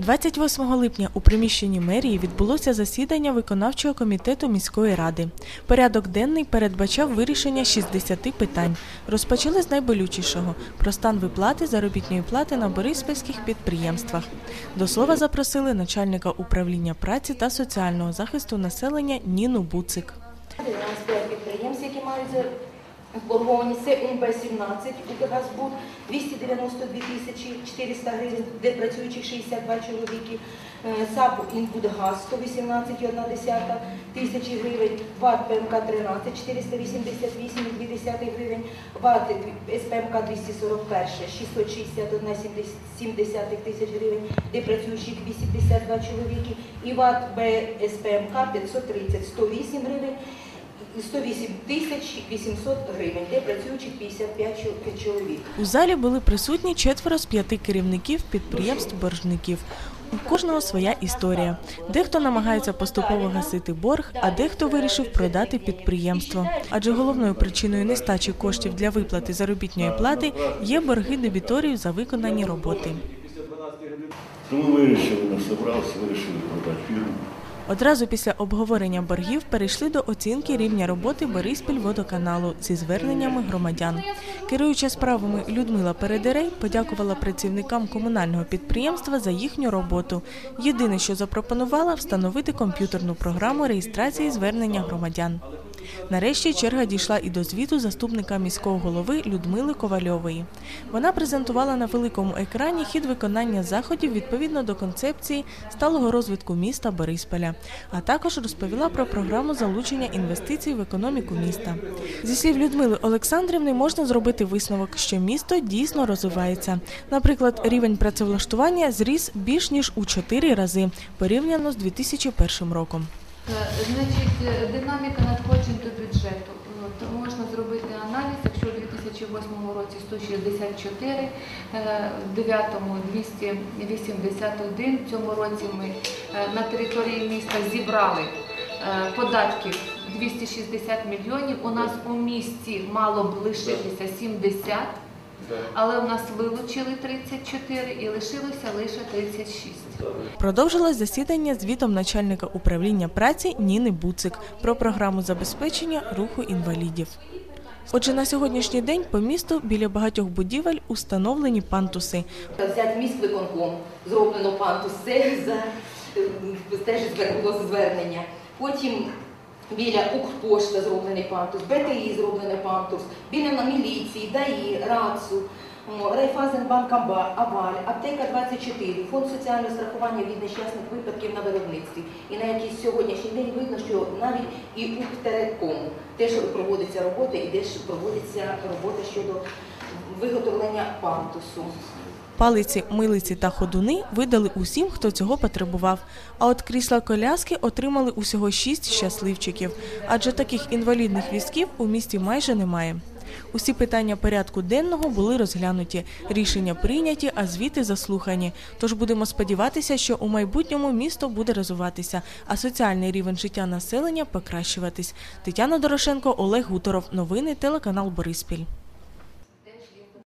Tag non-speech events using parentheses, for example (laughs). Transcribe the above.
28 липня у приміщенні мерії відбулося засідання виконавчого комітету міської ради. Порядок денний передбачав вирішення 60 питань. Розпочали з найболючішого про стан виплати заробітної плати на бориспільських підприємствах. До слова запросили начальника управління праці та соціального захисту населення Ніну Буцик. 95 підприємств, які мають боргованість, це УМБ-17, УКГазбуд, 292 тисячі 400 гривень, де працюючих 62 чоловіки, Е, САП Інбудгаз 118,1 тисячі гривень, ВАТ ПМК 13 488,2 гривень, ВАТ СПМК 241 661,7 тисяч гривень, де працюючих 82 чоловіки, і ВАТ БСПМК 530 108 гривень, 108 тисяч 800 гривень, де працюючих 55 чол- чоловік. У залі були присутні четверо з п'яти керівників підприємств боржників. У кожного своя історія. Дехто намагається поступово гасити борг, а дехто вирішив продати підприємство. Адже головною причиною нестачі коштів для виплати заробітної плати є борги дебіторів за виконані роботи. Тому вирішили, ми зібралися, вирішили продати фірму. Одразу після обговорення боргів перейшли до оцінки рівня роботи Бориспільводоканалу зі зверненнями громадян. Керуюча справами Людмила Передерей подякувала працівникам комунального підприємства за їхню роботу. Єдине, що запропонувала, встановити комп'ютерну програму реєстрації звернення громадян. Нарешті черга дійшла і до звіту заступника міського голови Людмили Ковальової. Вона презентувала на великому екрані хід виконання заходів відповідно до концепції сталого розвитку міста Борисполя, а також розповіла про програму залучення інвестицій в економіку міста. Зі слів Людмили Олександрівни можна зробити висновок, що місто дійсно розвивається. Наприклад, рівень працевлаштування зріс більш ніж у чотири рази порівняно з 2001 роком. Е, Значить, е, динаміка надходжень до бюджету. От, можна зробити аналіз, якщо у 2008 році 164, е, в 9-му 281, в цьому році ми е, на території міста зібрали е, податків 260 мільйонів. У нас у місті мало б лишитися 70, але у нас вилучили 34 і лишилося лише 36. Продовжилось засідання звітом начальника управління праці Ніни Буцик про програму забезпечення руху інвалідів. Отже, на сьогоднішній день по місту біля багатьох будівель установлені пантуси. Взять міськвиконком, зроблено пантус, це (laughs) за е, теж було звернення. Потім біля Укрпошта зроблений пантус, БТІ зроблений пантус, біля на міліції, ДАІ, РАЦУ, Райфазенбанк Аваль, Аптека 24, Фонд соціального страхування від нещасних випадків на виробництві. І на якийсь сьогоднішній день видно, що навіть і Укртереком теж проводиться робота і теж проводиться робота щодо виготовлення пантусу. Палиці, милиці та ходуни видали усім, хто цього потребував. А от крісла коляски отримали усього шість щасливчиків, адже таких інвалідних візків у місті майже немає. Усі питання порядку денного були розглянуті, рішення прийняті, а звіти заслухані. Тож будемо сподіватися, що у майбутньому місто буде розвиватися, а соціальний рівень життя населення покращуватись. Тетяна Дорошенко, Олег Гуторов. Новини телеканал Бориспіль.